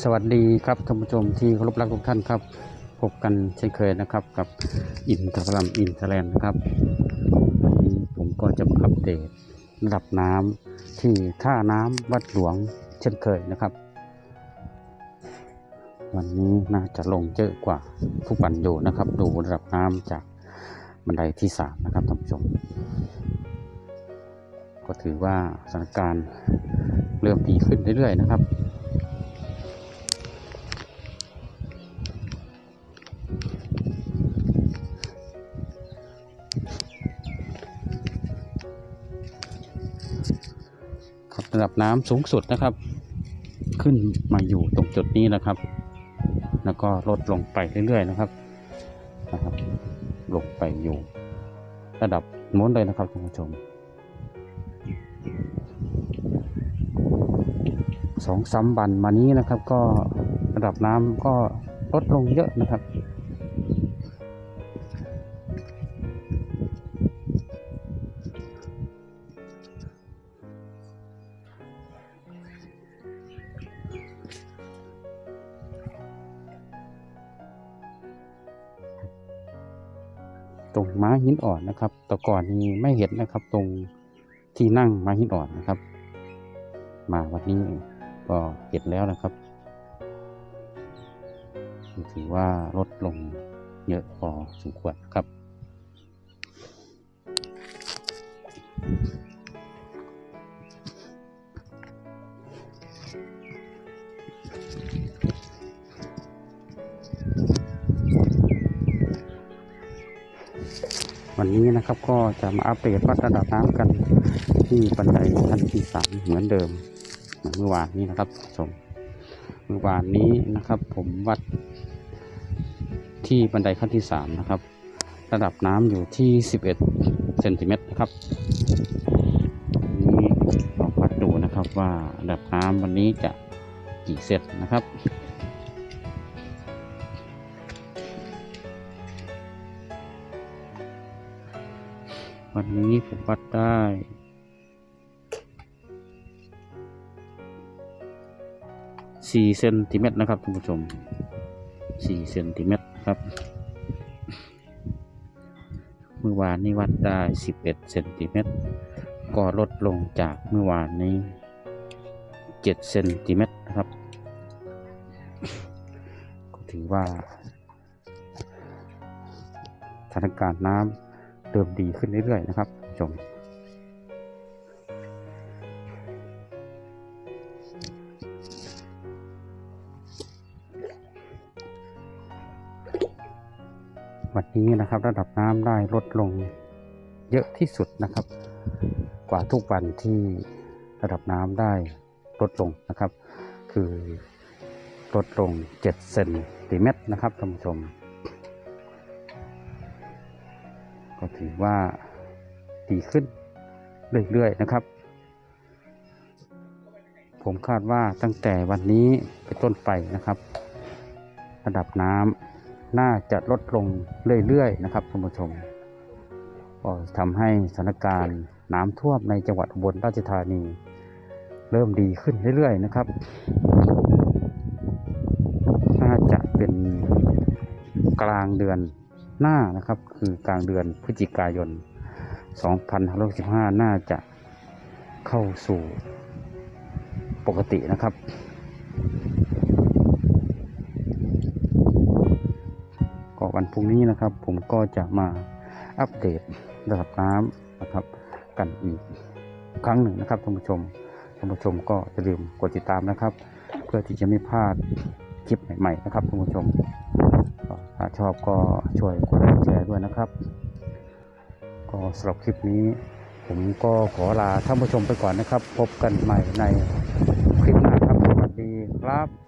สวัสดีครับท่านผู้ชมที่เคารพรักทุกท่านครับ พบกันเช่นเคยนะครับกับอินทรลัมอินทแลนด์นะครับวันนี้ผมก็จะมาอัปเดตระดับน้ำที่ท่าน้ำวัดหลวงเช่นเคยนะครับ วันนี้น่าจะลงเยอะกว่าทุกวันอยู่นะครับ ดูระดับน้ำจากบันไดที่สามนะครับท่านผู้ชม ก็ถือว่าสถานการณ์เริ่มดีขึ้นเรื่อยๆนะครับ ระดับน้ำสูงสุดนะครับ ขึ้นมาอยู่ตรงจุดนี้นะครับ แล้วก็ลดลงไปเรื่อยๆนะครับนะครับลงไปอยู่ ระดับโน้นเลยนะครับท่านผู้ชมสองสามวันมานี้นะครับ ก็ระดับน้ำก็ลดลงเยอะนะครับ ตรงม้าหินอ่อนนะครับแต่ก่อนนี้ไม่เห็นนะครับตรงที่นั่งม้าหินอ่อนนะครับ มาวันนี้ก็เห็นแล้วนะครับถือว่าลดลงเยอะพอสมควรครับ วันนี้นะครับก็จะมาอัปเดตวัดระดับน้ำกันที่บันไดขั้นที่สามเหมือนเดิมเหมือนเมื่อวานนี้นะครับชมเมื่อวานนี้นะครับ ผมวัดที่บันไดขั้นที่สามนะครับ ระดับน้ำอยู่ที่สิบเอ็ดเซนติเมตรนะครับนี้ลองวัดดูนะครับว่าระดับน้ำวันนี้จะกี่เซนนะครับ วันนี้ผมวัดได้สี่เซนติเมตรนะครับท่านผู้ชมสี่เซนติเมตรครับ เมื่อวานนี้วัดได้สิบเอ็ดเซนติเมตรก็ลดลงจากเมื่อวานนี้เจ็ดเซนติเมตรครับ ก็ถือว่าสถานการณ์น้ำ เริ่มดีขึ้นเรื่อยๆนะครับผู้ชมวันนี้นะครับระดับน้ำได้ลดลงเยอะที่สุดนะครับ กว่าทุกวันที่ระดับน้ำได้ลดลงนะครับ คือลดลง 7 เซนติเมตรนะครับท่านผู้ชม ก็ถือว่าดีขึ้นเรื่อยๆนะครับ ผมคาดว่าตั้งแต่วันนี้ไปต้นไปนะครับ ระดับน้ำน่าจะลดลงเรื่อยๆนะครับท่านผู้ชมก็ทำให้สถานการณ์น้ำท่วมในจังหวัดอุบลราชธานี เริ่มดีขึ้นเรื่อยๆนะครับ น่าจะเป็นกลางเดือน หน้านะครับ คือกลางเดือนพฤศจิกายน 2565 น่าจะเข้าสู่ปกตินะครับ ก็วันพรุ่งนี้นะครับ ผมก็จะมาอัปเดตระดับน้ำนะครับกันอีกครั้งหนึ่งนะครับท่านผู้ชมท่านผู้ชมก็อย่าลืมกดติดตามนะครับ เพื่อที่จะไม่พลาดคลิปใหม่ๆนะครับท่านผู้ชม ก็ถ้าชอบก็ช่วยกดไลค์แชร์ด้วยนะครับ ก็สำหรับคลิปนี้ ผมก็ขอลาท่านผู้ชมไปก่อนนะครับ พบกันใหม่ในคลิปหน้าครับ สวัสดีครับ